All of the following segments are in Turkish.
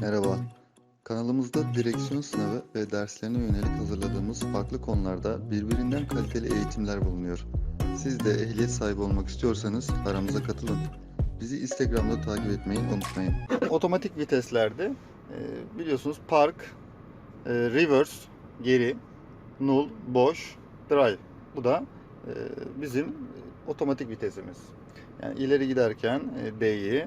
Merhaba. Kanalımızda direksiyon sınavı ve derslerine yönelik hazırladığımız farklı konularda birbirinden kaliteli eğitimler bulunuyor. Siz de ehliyet sahibi olmak istiyorsanız aramıza katılın. Bizi Instagram'da takip etmeyi unutmayın. Otomatik viteslerde e, biliyorsunuz park, e, reverse, geri, null, boş, drive. Bu da e, bizim otomatik vitesimiz. Yani ileri giderken e, D'yi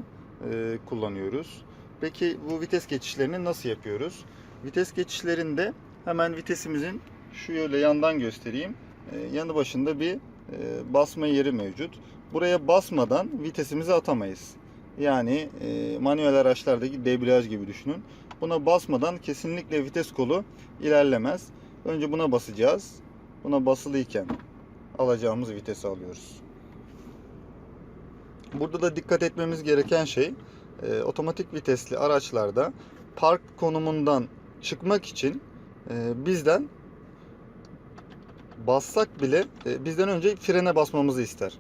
kullanıyoruz. Peki bu vites geçişlerini nasıl yapıyoruz? Vites geçişlerinde hemen vitesimizin şöyle yandan göstereyim. Ee, yanı başında bir e, basma yeri mevcut. Buraya basmadan vitesimizi atamayız. Yani e, manuel araçlardaki debriyaj gibi düşünün. Buna basmadan kesinlikle vites kolu ilerlemez. Önce buna basacağız. Buna basılıyken alacağımız vitesi alıyoruz. Burada da dikkat etmemiz gereken şey e, otomatik vitesli araçlarda park konumundan çıkmak için e, bizden bassak bile e, bizden önce frene basmamızı ister.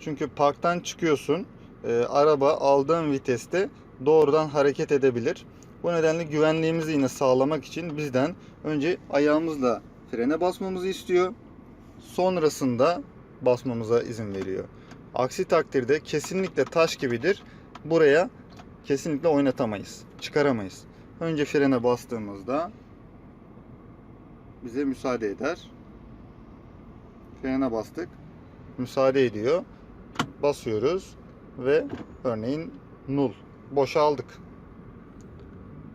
Çünkü parktan çıkıyorsun, e, araba aldığın viteste doğrudan hareket edebilir. Bu nedenle güvenliğimizi yine sağlamak için bizden önce ayağımızla frene basmamızı istiyor. Sonrasında basmamıza izin veriyor. Aksi takdirde kesinlikle taş gibidir. Buraya kesinlikle oynatamayız. Çıkaramayız. Önce frene bastığımızda bize müsaade eder. Frene bastık. Müsaade ediyor. Basıyoruz ve örneğin null. Boşa aldık.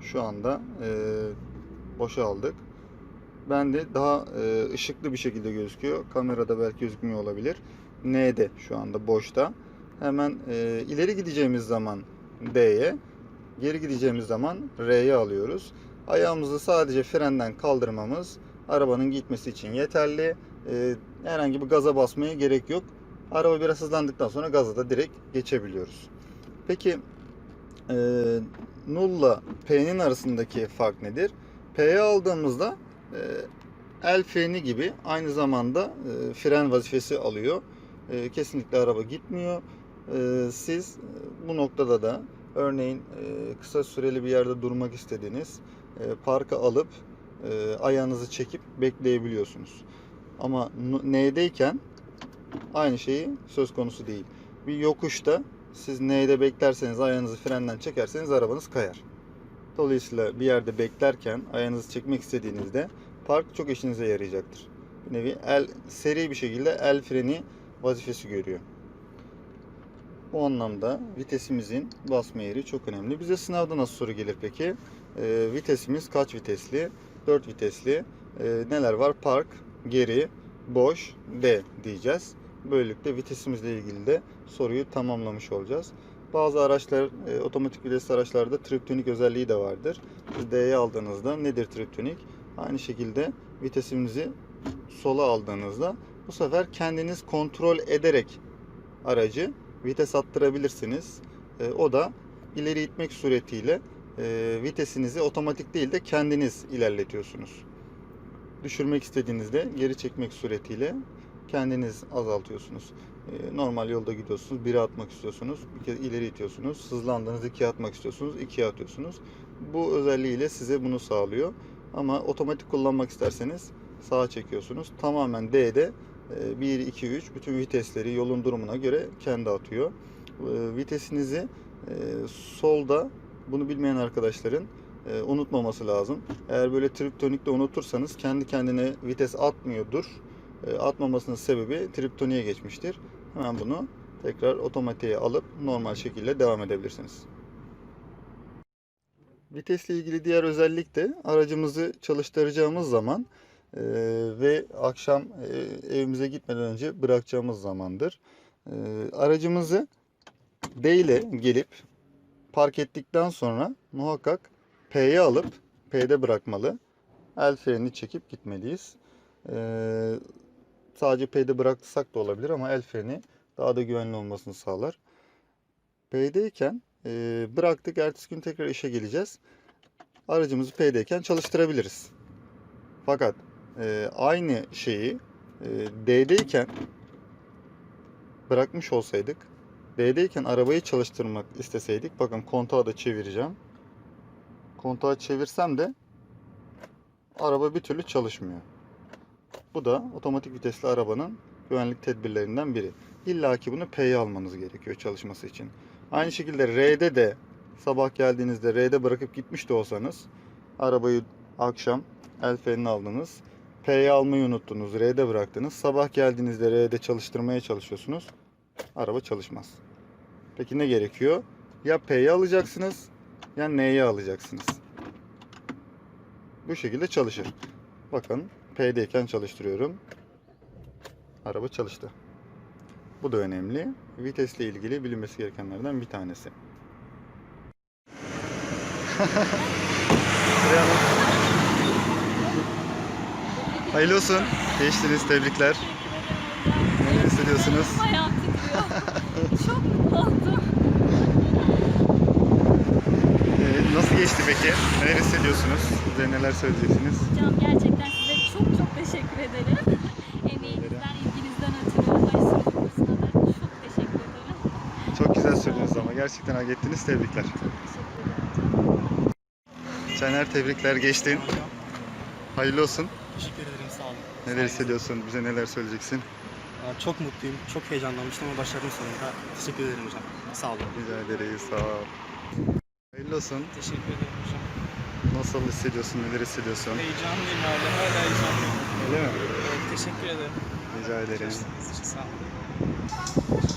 Şu anda e, boşa aldık. Ben de daha e, ışıklı bir şekilde gözüküyor. Kamerada belki gözükmüyor olabilir. N'de şu anda boşta. Hemen e, ileri gideceğimiz zaman D'ye, geri gideceğimiz zaman R'ye alıyoruz. Ayağımızı sadece frenden kaldırmamız arabanın gitmesi için yeterli. E, herhangi bir gaza basmaya gerek yok. Araba biraz hızlandıktan sonra gaza da direkt geçebiliyoruz. Peki e, nulla P'nin arasındaki fark nedir? P'ye aldığımızda e, el freni gibi aynı zamanda e, fren vazifesi alıyor. E, kesinlikle araba gitmiyor. E, siz bu noktada da örneğin e, kısa süreli bir yerde durmak istediğiniz e, parka alıp e, ayağınızı çekip bekleyebiliyorsunuz. Ama N'deyken aynı şeyi söz konusu değil. Bir yokuşta siz N'de beklerseniz ayağınızı frenden çekerseniz arabanız kayar. Dolayısıyla bir yerde beklerken ayağınızı çekmek istediğinizde park çok işinize yarayacaktır. Bir nevi el seri bir şekilde el freni vazifesi görüyor. Bu anlamda vitesimizin basma yeri çok önemli. Bize sınavda nasıl soru gelir peki? Ee, vitesimiz kaç vitesli? 4 vitesli. Ee, neler var? Park, geri, boş, D diyeceğiz. Böylelikle vitesimizle ilgili de soruyu tamamlamış olacağız. Bazı araçlar, e, otomatik vitesli araçlarda triptonik özelliği de vardır. D'ye aldığınızda nedir triptonik? Aynı şekilde vitesimizi sola aldığınızda bu sefer kendiniz kontrol ederek aracı vites attırabilirsiniz. E, o da ileri itmek suretiyle e, vitesinizi otomatik değil de kendiniz ilerletiyorsunuz. Düşürmek istediğinizde geri çekmek suretiyle kendiniz azaltıyorsunuz. E, normal yolda gidiyorsunuz, biri atmak istiyorsunuz, bir kez ileri itiyorsunuz. Hızlandığınızda ikiye atmak istiyorsunuz, ikiye atıyorsunuz. Bu özelliğiyle size bunu sağlıyor. Ama otomatik kullanmak isterseniz sağa çekiyorsunuz. Tamamen D'de 1, 2, 3 bütün vitesleri yolun durumuna göre kendi atıyor. E, Vitesinizi e, solda bunu bilmeyen arkadaşların e, unutmaması lazım. Eğer böyle triptonikte unutursanız kendi kendine vites atmıyordur. E, Atmamasının sebebi triptoniğe geçmiştir. Hemen bunu tekrar otomatiğe alıp normal şekilde devam edebilirsiniz. Vitesle ilgili diğer özellik de aracımızı çalıştıracağımız zaman e, ve akşam e, evimize gitmeden önce bırakacağımız zamandır. E, aracımızı D ile gelip park ettikten sonra muhakkak P'ye alıp P'de bırakmalı. El frenini çekip gitmeliyiz. E, sadece P'de bıraksak da olabilir ama el freni daha da güvenli olmasını sağlar. P'deyken e, bıraktık. Ertesi gün tekrar işe geleceğiz. Aracımızı P'deyken çalıştırabiliriz. Fakat e, aynı şeyi e, D'deyken bırakmış olsaydık, D'deyken arabayı çalıştırmak isteseydik, bakın kontağı da çevireceğim. kontağı çevirsem de araba bir türlü çalışmıyor. Bu da otomatik vitesli arabanın güvenlik tedbirlerinden biri. İlla ki bunu P'ye almanız gerekiyor çalışması için. Aynı şekilde R'de de sabah geldiğinizde R'de bırakıp gitmiş de olsanız arabayı akşam el aldınız. P'ye almayı unuttunuz. R'de bıraktınız. Sabah geldiğinizde R'de çalıştırmaya çalışıyorsunuz. Araba çalışmaz. Peki ne gerekiyor? Ya P'ye alacaksınız ya N'ye alacaksınız. Bu şekilde çalışır. Bakın P'deyken çalıştırıyorum. Araba çalıştı. Bu da önemli. Vitesle ilgili bilinmesi gerekenlerden bir tanesi. Hayırlı olsun. Geçtiniz. Tebrikler. Neler hissediyorsunuz? Ayağım titriyor. Çok mutlu oldum. Ee, nasıl geçti peki? Neler hissediyorsunuz? Size neler söyleyeceksiniz? Hocam gerçekten size çok çok teşekkür ederim. Emeğinizden, ilginizden ötürü Ay Sürücü kursuna da çok teşekkür ederim. Çok güzel sürdünüz ama gerçekten hak ettiniz. Tebrikler. Çok teşekkür ederim. Caner tebrikler geçtin. Hayırlı olsun. Teşekkür ederim sağ olun. Neler hissediyorsun? Bize neler söyleyeceksin? Çok mutluyum. Çok heyecanlanmıştım ama başardım sonunda. Teşekkür ederim hocam. Sağ olun. Rica ederiz. Sağ ol. Hayırlı olsun. Teşekkür ederim hocam. Nasıl hissediyorsun? Neler hissediyorsun? Heyecanlıyım hala. Hala heyecanlıyım. Öyle mi? Evet, teşekkür ederim. Rica ederiz. Çalıştığınız için sağ olun.